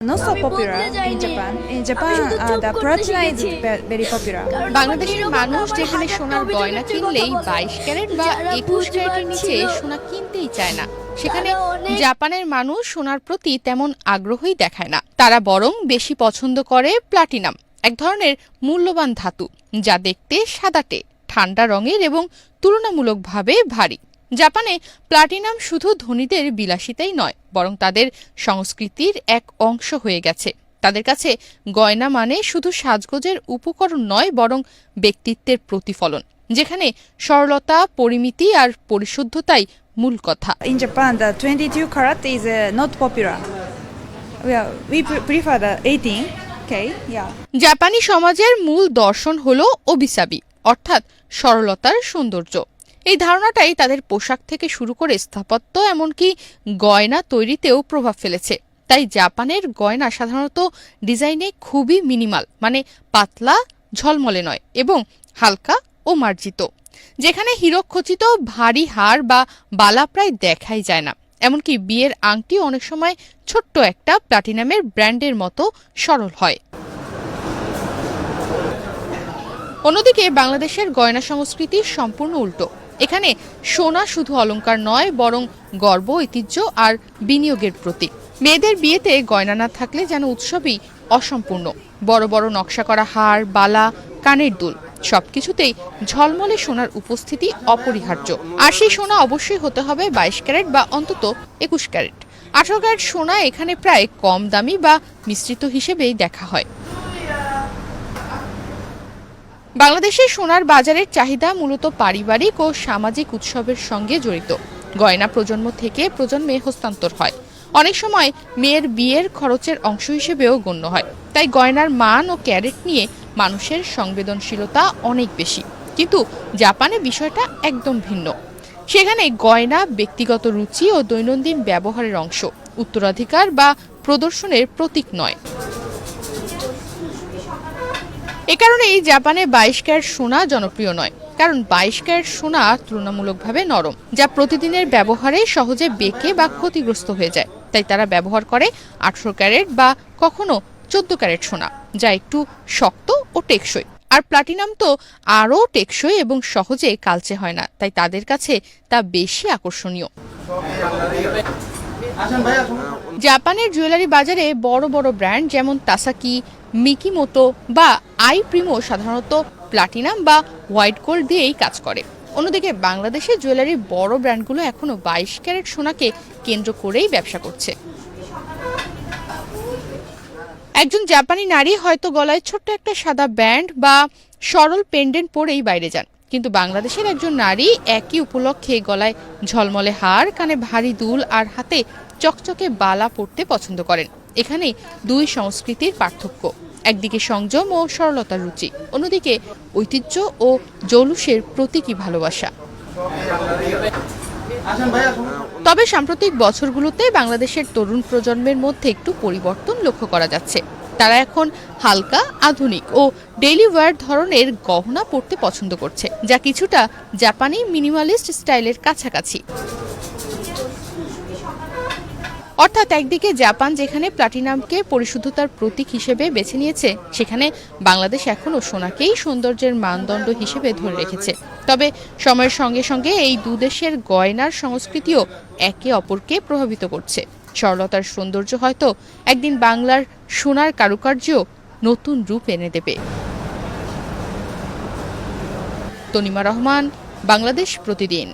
Not so popular in Japan. In Japan, uh, the platina is very popular. বাংলাদেশের মানুষ যেখানে সোনার গয়না কিনলেই। বাইশ ক্যারেট বা একুশ ক্যারেটের নিচে সোনা কিনতেই চায় না সেখানে জাপানের মানুষ সোনার প্রতি তেমন আগ্রহই দেখায় না তারা বরং বেশি পছন্দ করে প্লাটিনাম এক ধরনের মূল্যবান ধাতু যা দেখতে সাদাটে ঠান্ডা রঙের এবং তুলনামূলকভাবে ভারী জাপানে প্লাটিনাম শুধু ধনীদের বিলাসিতাই নয় বরং তাদের সংস্কৃতির এক অংশ হয়ে গেছে তাদের কাছে গয়না মানে শুধু সাজগোজের উপকরণ নয় বরং ব্যক্তিত্বের প্রতিফলন যেখানে সরলতা পরিমিতি আর পরিশুদ্ধতাই মূল কথা in Japan the 22 karat is is pre- prefer the 18. Okay, yeah. জাপানি সমাজের মূল দর্শন হল অবিসাবি অর্থাৎ সরলতার সৌন্দর্য এই ধারণাটাই তাদের পোশাক থেকে শুরু করে স্থাপত্য, এমনকি গয়না তৈরিতেও প্রভাব ফেলেছে। তাই জাপানের গয়না সাধারণত ডিজাইনে খুবই মিনিমাল মানে পাতলা, ঝলমলে নয় এবং হালকা ও মার্জিত, যেখানে হীরকখচিত ভারী হার বা বালা প্রায় দেখাই যায় না। এমনকি বিয়ের আংটি অনেক সময় ছোট্ট একটা প্লাটিনামের ব্র্যান্ডের মতো সরল হয়। অন্যদিকে বাংলাদেশের গয়না সংস্কৃতি সম্পূর্ণ উল্টো। এখানে সোনা শুধু অলংকার নয়, বরং গর্ব, ঐতিহ্য আর বিনিয়োগের প্রতীক। মেয়েদের বিয়েতে গয়না না থাকলে যেন উৎসবই অসম্পূর্ণ। বড় বড় নকশা করা হার, বালা, কানের দুল, সবকিছুতেই ঝলমলে সোনার উপস্থিতি অপরিহার্য। আর সেই সোনা অবশ্যই হতে হবে বাইশ ক্যারেট বা অন্তত একুশ ক্যারেট। আঠারো ক্যারেট সোনা এখানে প্রায় কম দামি বা মিশ্রিত হিসেবেই দেখা হয়। বাংলাদেশের সোনার বাজারের চাহিদা মূলত পারিবারিক ও সামাজিক উৎসবের সঙ্গে জড়িত। গয়না প্রজন্ম থেকে প্রজন্মে হস্তান্তর হয়। অনেক সময় মেয়ের বিয়ের খরচের অংশ হিসেবেও গণ্য হয়। তাই গয়নার মান ও ক্যারেট নিয়ে মানুষের সংবেদনশীলতা অনেক বেশি। কিন্তু জাপানে বিষয়টা একদম ভিন্ন। সেখানে গয়না ব্যক্তিগত রুচি ও দৈনন্দিন ব্যবহারের অংশ, উত্তরাধিকার বা প্রদর্শনের প্রতীক নয়। এ কারণেই জাপানে বাইশ ক্যারেট সোনা জনপ্রিয় নয় কারণ বাইশ ক্যারেট সোনা তুলনামূলকভাবে নরম যা প্রতিদিনের ব্যবহারে সহজে বেঁকে বা ক্ষতিগ্রস্ত হয়ে যায়। তাই তারা ব্যবহার করে আঠারো ক্যারেট বা কখনো চোদ্দ ক্যারেট সোনা যা একটু শক্ত ও টেকসই। আর প্লাটিনাম তো আরও টেকসই এবং সহজে কালচে হয় না তাই তাদের কাছে তা বেশি আকর্ষণীয়। জাপানের জুয়েলারি বাজারে বড় বড় ব্র্যান্ড যেমন তাসাকি মিকিমোতো বা আই প্রিমো সাধারণত প্লাটিনাম বা হোয়াইট গোল্ড দিয়েই কাজ করে। অন্যদিকে বাংলাদেশের জুয়েলারি বড় ব্র্যান্ডগুলো এখনও বাইশ ক্যারেট সোনাকে কেন্দ্র করেই ব্যবসা করছে। একজন জাপানি নারী হয়তো গলায় ছোট্ট একটা সাদা ব্যান্ড বা সরল পেন্ডেন্ট পরেই বাইরে যান। কিন্তু বাংলাদেশের একজন নারী একই উপলক্ষে গলায় ঝলমলে হার, কানে ভারী দুল আর হাতে চকচকে বালা পরতে পছন্দ করেন। এখানে দুই সংস্কৃতির পার্থক্য, একদিকে সংযম ও সরলতার রুচি, অন্যদিকে ঐতিহ্য ও জৌলুসের প্রতীকী ভালোবাসা। তবে সাম্প্রতিক বছরগুলোতে বাংলাদেশের তরুণ প্রজন্মের মধ্যে একটু পরিবর্তন লক্ষ্য করা যাচ্ছে। তারা এখন হালকা, আধুনিক ও ডেইলি ওয়্যার ধরনের গহনা পরতে পছন্দ করছে, যা কিছুটা জাপানি মিনিমালিস্ট স্টাইলের কাছাকাছি। অর্থাৎ একদিকে জাপান, যেখানে প্লাটিনামকে পরিশুদ্ধতার প্রতীক হিসেবে বেছে নিয়েছে, সেখানে বাংলাদেশ এখনও সোনাকেই সৌন্দর্যের মানদণ্ড হিসেবে ধরে রেখেছে। তবে সময়ের সঙ্গে সঙ্গে এই দুদেশের গয়নার সংস্কৃতিও একে অপরকে প্রভাবিত করছে। সরলতার সৌন্দর্য হয়তো একদিন বাংলার সোনার কারুকার্য নতুন রূপ এনে দেবে। তনিমা রহমান, বাংলাদেশ প্রতিদিন।